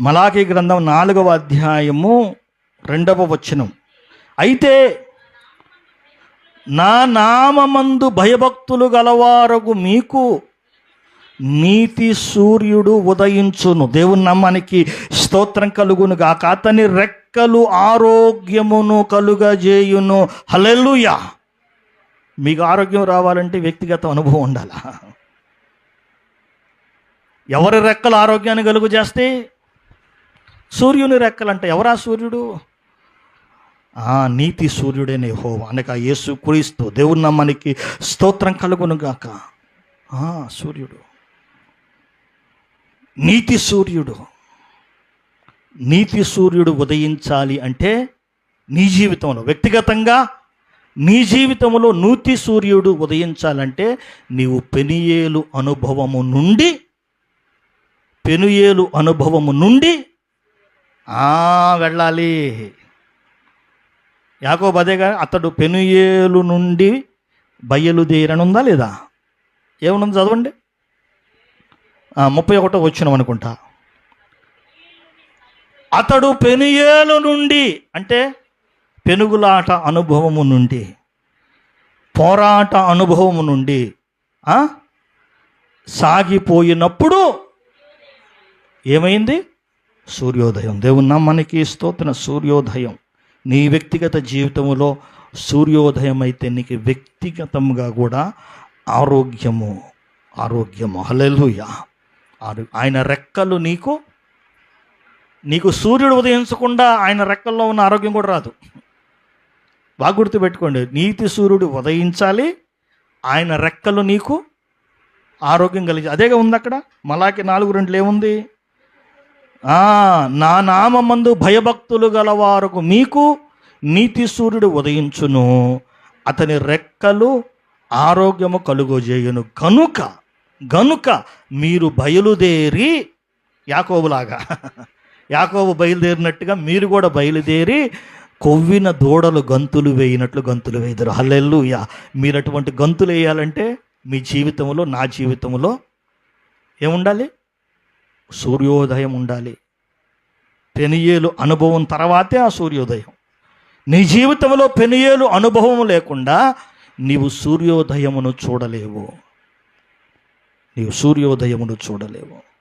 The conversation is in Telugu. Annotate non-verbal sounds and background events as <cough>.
మలాకి గ్రంథం నాలుగవ అధ్యాయము రెండవ వచనం. అయితే నా నామమందు భయభక్తులు గలవారగు మీకు నీతి సూర్యుడు ఉదయించును. దేవుని నమ్మానికి స్తోత్రం కలుగును గాక అతని రెక్కలు ఆరోగ్యమును కలుగజేయును. హల్లెలూయా! మీకు ఆరోగ్యం రావాలంటే వ్యక్తిగత అనుభవం ఉండాలా? ఎవరి రెక్కలు ఆరోగ్యాన్ని కలుగు చేస్తే సూర్యుని రెక్కలంటే. ఎవరా సూర్యుడు? ఆ నీతి సూర్యుడేనే హో అనక యేసు క్రీస్తు. దేవుని నమ్మనికి స్తోత్రం కలుగును గాక ఆ, సూర్యుడు. నీతి సూర్యుడు. నీతి సూర్యుడు ఉదయించాలి అంటే నీ జీవితంలో వ్యక్తిగతంగా నీ జీవితంలో నూతి సూర్యుడు ఉదయించాలంటే నీవు పెనియేలు అనుభవము నుండి పెనుయేలు అనుభవము నుండి వెళ్ళాలి. యాకోబు అదేగా అతడు పెనుయేలు నుండి బయలుదేరని ఉందా లేదా? ఏమనుంది చదవండి? ముప్పై ఒకటో వచ్చినాం అనుకుంటా. అతడు పెనుయేలు నుండి అంటే పెనుగులాట అనుభవము నుండి పోరాట అనుభవము నుండి సాగిపోయినప్పుడు ఏమైంది? సూర్యోదయం. దేవుని నమ్మనికి స్తోత్ర సూర్యోదయం. నీ వ్యక్తిగత జీవితంలో సూర్యోదయం అయితే నీకు వ్యక్తిగతంగా కూడా ఆరోగ్యము. ఆరోగ్యము. హలెలుయ ఆయన రెక్కలు నీకు నీకు సూర్యుడు ఉదయించకుండా ఆయన రెక్కల్లో ఉన్న ఆరోగ్యం కూడా రాదు. బాగా గుర్తుపెట్టుకోండి నీతి సూర్యుడు ఉదయించాలి ఆయన రెక్కలు నీకు ఆరోగ్యం కలిగి అదేగా ఉంది అక్కడ? మలాకి నాలుగు రెండులు ఏముంది నా నామందు భయభక్తులు గలవారకు మీకు నీతి సూర్యుడు ఉదయించును. అతని రెక్కలు ఆరోగ్యము కలుగోజేయును. కనుక గనుక మీరు బయలుదేరి యాకోబులాగా <laughs> యాకోబు బయలుదేరినట్టుగా మీరు కూడా బయలుదేరి కొవ్విన దూడలు గంతులు వేయినట్లు గంతులు వేయదురు. హల్లెల్లు యా మీరు అటువంటి గంతులు వేయాలంటే మీ జీవితంలో నా జీవితంలో ఏముండాలి? సూర్యోదయం ఉండాలి. పెనియేలు అనుభవం తర్వాతే ఆ సూర్యోదయం. నీ జీవితంలో పెనియేలు అనుభవం లేకుండా నీవు సూర్యోదయమును చూడలేవు. నీవు సూర్యోదయమును చూడలేవు.